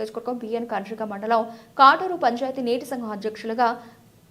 నియోజకవర్గం బిఎన్ కర్షిక మండలం కాటూరు పంచాయతీ నీటి సంఘం అధ్యక్షులుగా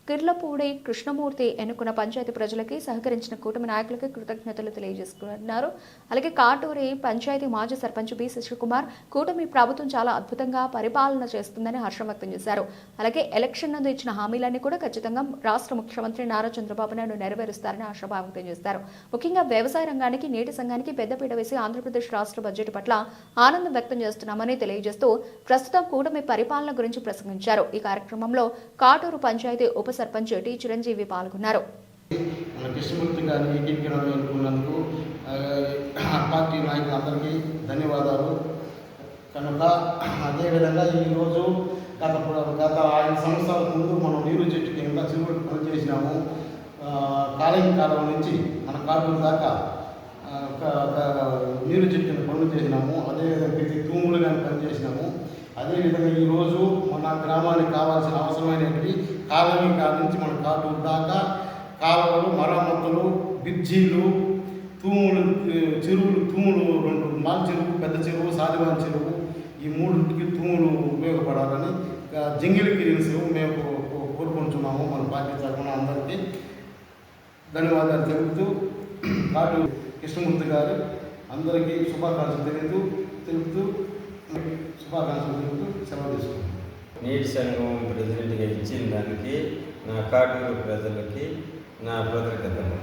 కిర్లపూడి కృష్ణమూర్తి ఎన్నుకున్న పంచాయతీ ప్రజలకి సహకరించిన కూటమి నాయకులకి కృతజ్ఞతలు తెలియజేసుకున్నారు అలాగే కాటూరి పంచాయతీ మాజీ సర్పంచ్ బి శశికుమార్ కూటమి ప్రభుత్వం చాలా అద్భుతంగా పరిపాలన చేస్తుందని హర్షం వ్యక్తం చేశారు. అలాగే ఎలక్షన్ నందు ఇచ్చిన హామీలన్నీ కూడా ఖచ్చితంగా రాష్ట్ర ముఖ్యమంత్రి నారా చంద్రబాబు నాయుడు నెరవేరుస్తారని ఆశాభావం వ్యక్తం చేశారు. ముఖ్యంగా వ్యవసాయ రంగానికి నీటి సంఘానికి పెద్దపీట వేసి ఆంధ్రప్రదేశ్ రాష్ట్ర బడ్జెట్ పట్ల ఆనందం వ్యక్తం చేస్తున్నామని తెలియజేస్తూ ప్రస్తుతం కూటమి పరిపాలన గురించి ప్రసంగించారు. ఈ కార్యక్రమంలో కాటూరు పంచాయతీ ఉప సర్పంచ్ టి చిరంజీవి పాల్గొన్నారు. మన కృష్ణమూర్తి గారిని ఏకీకరణ ఎన్నుకున్నందుకు పార్టీ నాయకులందరికీ ధన్యవాదాలు. కనుక అదేవిధంగా ఈరోజు గత గత ఐదు సంవత్సరాల ముందు మనం నీరు చెట్టు కింద చెరువులకు పనిచేసినాము. కాలేజీ కాళింగ్ కాలం నుంచి మన కార్పుల దాకా ఒక- నీరు చెట్టు కింద పనులు చేసినాము. అదేవిధంగా ప్రతి తూములు కానీ పనిచేసినాము. అదేవిధంగా ఈరోజు మన గ్రామానికి కావాల్సిన అవసరమైనవి కాలనీ కాడ నుంచి మన కాటూరు దాకా కాలువలు మరమ్మతులు బిర్జీలు తూములు చెరువులు తూములు రెండు మాల చెరువు పెద్ద చెరువు సాలివాన్ చెరువు ఈ మూడింటికి తూములు ఉపయోగపడాలని జంగిలి గిరిన్స్ మేము కోరుకుంటున్నాము మన పార్టీ తరఫున అందరికీ. ధన్యవాదాలు తెలుపుతూ కాటు కృష్ణమూర్తి గారు అందరికీ శుభాకాంక్షలు తెలుపుతూ తెలుపుతూ శుభాకాంక్షలు తెలుపుతూ సెలవు తీసుకుంటాం నీటి సంఘం ప్రెసిడెంట్గా ఇచ్చిన దానికి నా కాటూరు ప్రజలకి నా కృతజ్ఞతలు